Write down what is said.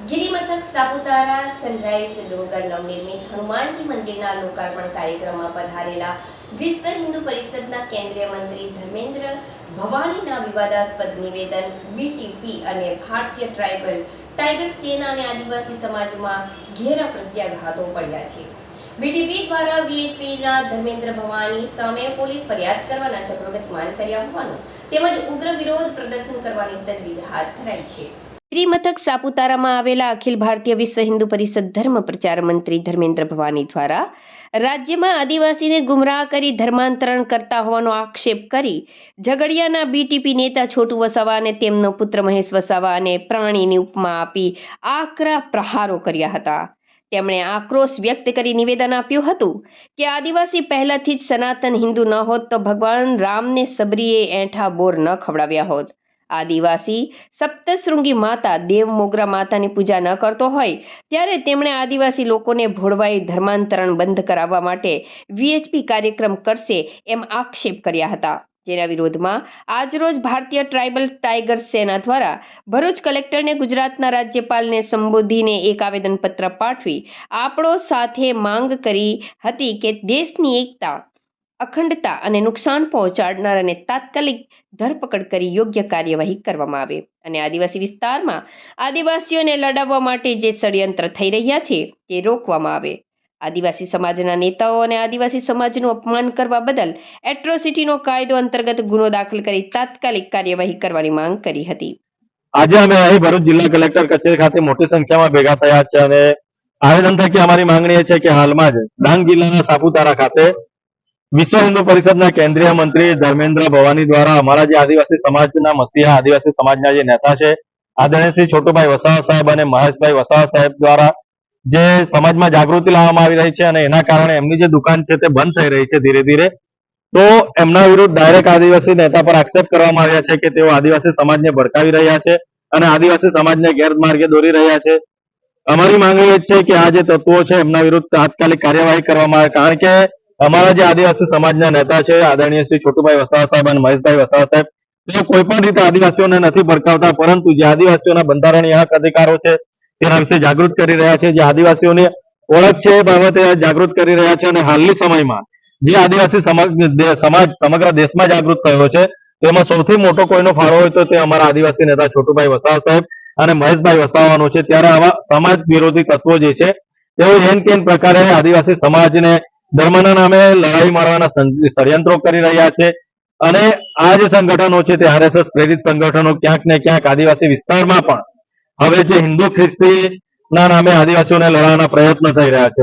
ગિરિમથક Saputara sunrise ડુંગર નવનિર્મિત હનુમાનજી મંદિરના લોકાર્પણ કાર્યક્રમમાં પધારેલા વિશ્વ હિન્દુ પરિષદના કેન્દ્રીય મંત્રી ધર્મેન્દ્ર ભવાનીના વિવાદાસ્પદ નિવેદન બીટીપી અને ભારતીય ટ્રાઇબલ ટાઈગર સેના અને આદિવાસી સમાજમાં ઘેરા પ્રત્યાઘાતો પડ્યા છે. બીટીપી દ્વારા વીએચપીના ધર્મેન્દ્ર ભવાની સામે પોલીસ ફરિયાદ કરવાના ચક્રો ગતિમાન કર્યા હોવાનું તેમજ ઉગ્ર વિરોધ પ્રદર્શન કરવાની તજવીજ હાથ ધરાઈ છે. ત્રિમથક સાપુતારામાં આવેલા અખિલ ભારતીય વિશ્વ હિન્દુ પરિષદ ધર્મ પ્રચાર મંત્રી ધર્મેન્દ્ર ભવાની દ્વારા રાજ્યમાં આદિવાસીને ગુમરાહ કરી ધર્માંતરણ કરતા હોવાનો આક્ષેપ કરી ઝઘડિયાના બીટીપી નેતા છોટુ વસાવા અને તેમનો પુત્ર મહેશ વસાવા અને પ્રાણીની ઉપમા આપી આકરા પ્રહારો કર્યા હતા. તેમણે આક્રોશ વ્યક્ત કરી નિવેદન આપ્યું હતું કે આદિવાસી પહેલાથી જ સનાતન હિન્દુ ન હોત તો ભગવાન રામને સબરીએ એઠા બોર ન ખવડાવ્યા હોત. આદિવાસી સપ્તશૃંગી માતા દેવ મોગરા માતાની પૂજા ન કરતો હોય, ત્યારે તેમણે આદિવાસી લોકોને ભોળવાઈ ધર્માંતરણ બંધ કરાવવા માટે વીએચપી કાર્યક્રમ કરશે એમ આક્ષેપ કર્યા હતા. જેના વિરોધમાં આજરોજ ભારતીય ટ્રાઇબલ ટાઈગર સેના દ્વારા ભરૂચ કલેક્ટરને ગુજરાતના રાજ્યપાલને સંબોધીને એક આવેદનપત્ર પાઠવી, આપણો સાથે માંગ કરી હતી કે દેશની એકતા અખંડતા અને નુકસાન પહોંચાડનાર અને તાત્કાલિક ધરપકડ કરી યોગ્ય કાર્યવાહી કરવામાં આવે. અને આદિવાસી વિસ્તારમાં આદિવાસીઓને લડાવવા માટે જે ષડયંત્ર થઈ રહ્યા છે, તે રોકવામાં આવે. આદિવાસી સમાજના નેતાઓ અને આદિવાસી સમાજનું અપમાન કરવા બદલ એટ્રોસિટીનો કાયદો અંતર્ગત ગુનો દાખલ કરી તાત્કાલિક કાર્યવાહી કરવાની માંગ કરી હતી. આજે અમે અહીં ભરૂચ જિલ્લા કલેક્ટર કચેરી ખાતે મોટી સંખ્યામાં ભેગા થયા છે અને આવેદન થકી અમારી માંગણી એ છે કે હાલમાં જ ડાંગ જિલ્લાના સાપુતારા ખાતે વિશ્વ હિન્દુ પરિષદના કેન્દ્રીય મંત્રી ધર્મેન્દ્ર ભવાની દ્વારા અમારા જે આદિવાસી સમાજના મસીહા, આદિવાસી સમાજના જે નેતા છે, આદરણીય છોટુભાઈ વસાવા સાહેબ અને મહેશભાઈ વસાવા સાહેબ દ્વારા જે સમાજમાં જાગૃતિ લાવવામાં આવી રહી છે અને એના કારણે એમની જે દુકાન છે તે બંધ થઈ રહી છે ધીરે ધીરે, તો એમના વિરુદ્ધ ડાયરેક્ટ આદિવાસી નેતા પર આક્ષેપ કરવામાં આવ્યા છે કે તેઓ આદિવાસી સમાજને ભડકાવી રહ્યા છે અને આદિવાસી સમાજને ગેરમાર્ગે દોરી રહ્યા છે. અમારી માંગણી એ છે કે આ જે તત્વો છે એમના વિરુદ્ધ તાત્કાલિક કાર્યવાહી કરવામાં આવે. કારણ કે અમારા જે આદિવાસી સમાજના નેતા છે, આદરણીય શ્રી છોટુભાઈ વસાવા સાહેબ અને મહેશભાઈ વસાવા સાહેબ, તેઓ કોઈ પણ રીતે આદિવાસીઓને નથી ભડકાવતા, પરંતુ જે આદિવાસીઓના બંધારણીય હક અધિકારો છે, તેના વિશે જાગૃત કરી રહ્યા છે, જે આદિવાસીઓની ઓળખ છે એ બાબતે જાગૃત કરી રહ્યા છે અને હાલની સમયમાં જે આદિવાસી સમાજ સમગ્ર દેશમાં જાગૃત થયો છે, તેમાં સૌથી મોટો કોઈનો ફાળો હોય તો તે અમારા આદિવાસી નેતા છોટુભાઈ વસાવા સાહેબ અને મહેશભાઈ વસાવાનો છે. ત્યારે આવા સમાજ વિરોધી તત્વો જે છે, તેઓ એન કેન પ્રકારે આદિવાસી સમાજને ધર્મના નામે લડાઈ મારવાના ષડયંત્રો કરી રહ્યા છે. અને આ જે સંગઠનો છે તે આરએસએસ પ્રેરિત સંગઠનો ક્યાંક ને ક્યાંક આદિવાસી વિસ્તારમાં પણ હવે જે હિન્દુ ખ્રિસ્તી ના નામે આદિવાસીઓને લડવાના પ્રયત્ન થઈ રહ્યા છે.